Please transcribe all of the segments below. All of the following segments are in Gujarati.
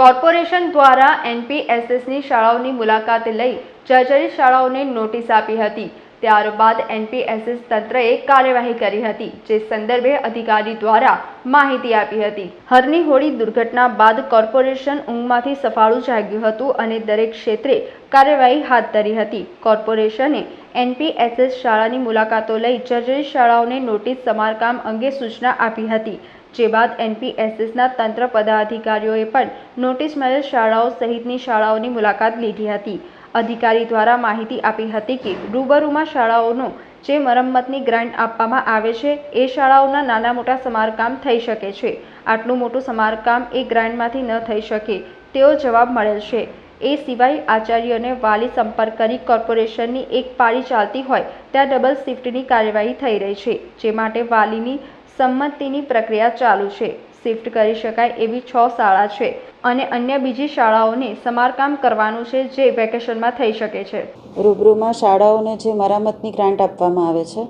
કોર્પોરેશન દ્વારા એનપીએસએસની શાળાઓની મુલાકાત લઈ જર્જરિત શાળાઓને નોટિસ આપી હતી. ત્યારબાદ એનપીએસએસ તંત્રએ કાર્યવાહી કરી હતી, જે સંદર્ભે અધિકારી દ્વારા માહિતી આપી હતી. હરની હોળી દુર્ઘટના બાદ કોર્પોરેશન ઊંઘમાંથી સફાળું જાગ્યું હતું અને દરેક ક્ષેત્રે કાર્યવાહી હાથ ધરી હતી. કોર્પોરેશને એનપીએસએસ શાળાની મુલાકાતો લઈ જર્જરિત શાળાઓને નોટિસ સમારકામ અંગે સૂચના આપી હતી. જે બાદ એનપીએસએસના તંત્ર પદાધિકારીઓએ પણ નોટિસ મળેલ શાળાઓ સહિતની શાળાઓની મુલાકાત લીધી હતી. અધિકારી દ્વારા માહિતી આપી હતી કે રૂબરૂમાં શાળાઓનો જે મરમ્મતની ગ્રાન્ટ આપવામાં આવે છે, એ શાળાઓના નાના મોટા સમારકામ થઈ શકે છે. આટલું મોટું સમારકામ એ ગ્રાન્ટમાંથી ન થઈ શકે, તેવો જવાબ મળેલ છે. એ સિવાય આચાર્યને વાલી સંપર્ક કરી કોર્પોરેશનની એક પાળી ચાલતી હોય, ત્યાં ડબલ શિફ્ટની કાર્યવાહી થઈ રહી છે, જે માટે વાલીની સંમતિની પ્રક્રિયા ચાલુ છે. શિફ્ટ કરી શકાય એવી છ શાળા છે અને અન્ય બીજી શાળાઓને સમારકામ કરવાનું છે જે વેકેશનમાં થઈ શકે છે. રૂબરૂમાં શાળાઓને જે મરામતની ગ્રાન્ટ આપવામાં આવે છે,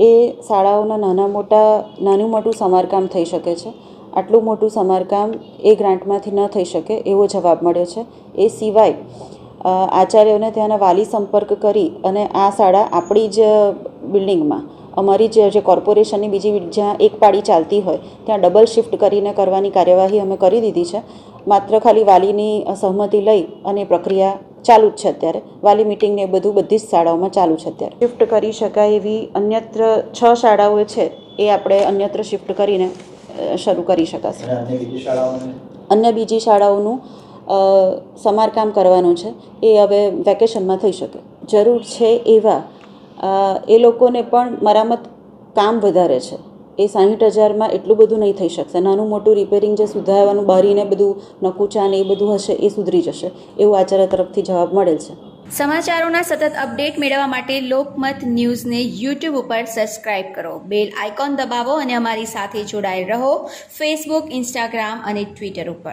એ શાળાઓના નાના મોટા, નાનું મોટું સમારકામ થઈ શકે છે. આટલું મોટું સમારકામ એ ગ્રાન્ટમાંથી ન થઈ શકે એવો જવાબ મળ્યો છે. એ સિવાય આચાર્યોને ત્યાંના વાલી સંપર્ક કરી અને આ શાળા આપણી જ બિલ્ડિંગમાં અમારી જે જે કોર્પોરેશનની બીજી જ્યાં એક પાળી ચાલતી હોય ત્યાં ડબલ શિફ્ટ કરીને કરવાની કાર્યવાહી અમે કરી દીધી છે. માત્ર ખાલી વાલીની સહમતિ લઈ અને પ્રક્રિયા ચાલુ જ છે અત્યારે. વાલી મિટિંગ ને એ બધું બધી જ શાળાઓમાં ચાલુ છે અત્યારે. શિફ્ટ કરી શકાય એવી અન્યત્ર છ શાળાઓ છે એ આપણે અન્યત્ર શિફ્ટ કરીને શરૂ કરી શકાશે. અન્ય બીજી શાળાઓને? સમારકામ કરવાનું છે. એ હવે વેકેશનમાં થઈ શકે. જરૂર છે એવા એ લોકોને પણ મરામત કામ વધારે છે. એ સાહીઠ હજારમાં એટલું બધું નહીં થઈ શકશે. નાનું મોટું રિપેરિંગ જે સુધારવાનું, બારીને બધું નકુચા ને એ બધું હશે, એ સુધરી જશે. એવું આચાર્ય તરફથી જવાબ મળેલ છે. સમાચારોના સતત અપડેટ મેળવવા માટે લોકમત ન્યૂઝને યુટ્યુબ ઉપર સબસ્ક્રાઇબ કરો. બેલ આઇકોન દબાવો અને અમારી સાથે જોડાયેલ રહો. ફેસબુક ઇન્સ્ટાગ્રામ અને ટ્વિટર ઉપર.